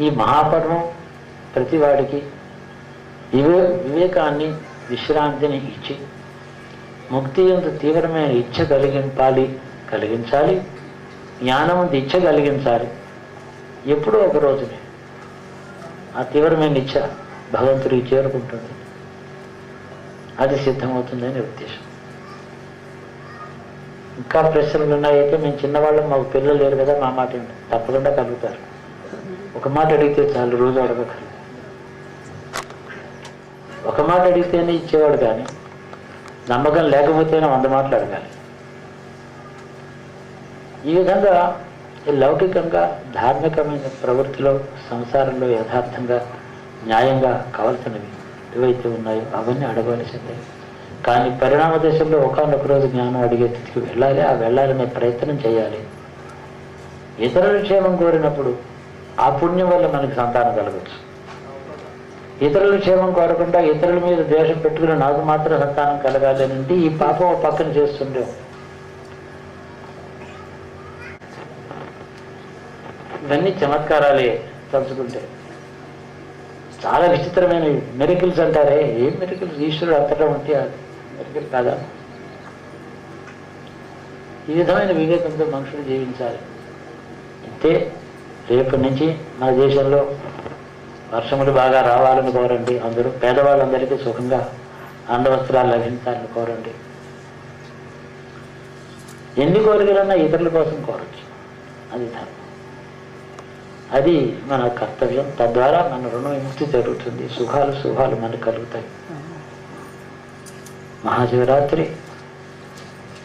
ఈ మహాపర్వం ప్రతివాడికి వివే వివేకాన్ని విశ్రాంతిని ఇచ్చి ముక్తి ఎంత తీవ్రమైన ఇచ్చ కలిగింపాలి కలిగించాలి జ్ఞానముందు ఇచ్చ కలిగించాలి. ఎప్పుడో ఒక రోజునే ఆ తీవ్రమైన ఇచ్చ భగవంతుడికి చేరుకుంటుంది. అది సిద్ధమవుతుందని ఉద్దేశం. ఇంకా ప్రశ్నలు ఉన్నాయైతే మేము చిన్నవాళ్ళం మాకు పిల్లలు లేరు కదా మా మాట తప్పకుండా కలుగుతారు. ఒక మాట అడిగితే చాలు రోజు అడగక్కర్లేదు ఒక మాట అడిగితేనే ఇచ్చేవాడు కానీ నమ్మకం లేకపోతేనే వంద మాటలు అడగాలి. ఈ విధంగా లౌకికంగా ధార్మికమైన ప్రవృత్తిలో సంసారంలో యథార్థంగా న్యాయంగా కావలసినవి ఏవైతే ఉన్నాయో అవన్నీ అడగవలసిందే. కానీ పరిణామ దశలో ఒకనొక రోజు జ్ఞానం అడిగే స్థితికి వెళ్ళాలి. ఆ వెళ్ళాలనే ప్రయత్నం చేయాలి. ఇతరుల క్షేమం కోరినప్పుడు ఆ పుణ్యం వల్ల మనకి సంతానం కలగచ్చు. ఇతరుల క్షేమం కోరకుండా ఇతరుల మీద ద్వేషం పెట్టుకుని నాకు మాత్రం సంతానం కలగాలి అని అంటే ఈ పాపం పక్కన చేస్తుండే. ఇవన్నీ చమత్కారాలే తలుచుకుంటే. చాలా విచిత్రమైన మెరికల్స్ అంటారే. ఏం మెరికల్స్ ఈశ్వరుడు అంతటా ఉంటే అది మెరికల్ కాదా? ఈ విధమైన వివేకంతో మనుషులు జీవించాలి. అంతే రేపటి నుంచి మన దేశంలో వర్షములు బాగా రావాలని కోరండి అందరూ. పేదవాళ్ళందరికీ సుఖంగా అండవస్త్రాలు లభించాలని కోరండి. ఎన్ని కోరికలన్నా ఇతరుల కోసం కోరచ్చు. అది ధర్మం. అది మన కర్తవ్యం. తద్వారా మన రుణ విముక్తి జరుగుతుంది. సుఖాలు సుఖాలు మనకు కలుగుతాయి. మహాశివరాత్రి.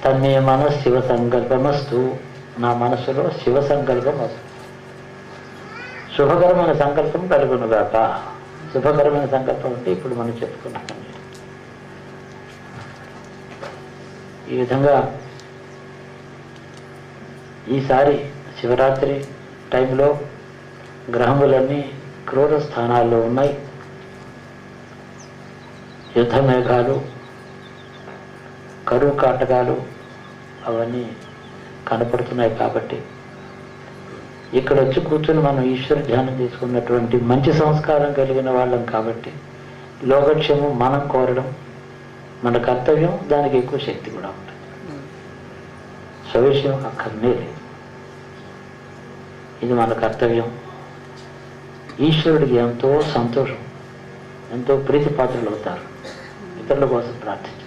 తన్మే మన శివ సంకల్పమస్తు. నా మనసులో శివ సంకల్పం వస్తుంది. శుభకరమైన సంకల్పం కలుగునుగాక శుభకరమైన సంకల్పం అంటే ఇప్పుడు మనం చెప్పుకున్నాం. ఈ విధంగా ఈసారి శివరాత్రి టైంలో గ్రహములన్నీ క్రూర స్థానాల్లో ఉన్నాయి. యుద్ధ మేఘాలు కరువు కాటకాలు అవన్నీ కనపడుతున్నాయి కాబట్టి ఇక్కడ వచ్చి కూర్చొని మనం ఈశ్వర ధ్యానం తీసుకున్నటువంటి మంచి సంస్కారం కలిగిన వాళ్ళం కాబట్టి లోకక్షేమం మనం కోరడం మన కర్తవ్యం దానికి ఎక్కువ శక్తి కూడా ఉంటుంది. స్వవిషయం అక్కడనే లేదు. ఇది మన కర్తవ్యం. ఈశ్వరుడికి ఎంతో సంతోషం ఎంతో ప్రీతిపాత్రలు అవుతారు. ఇతరుల కోసం ప్రార్థించారు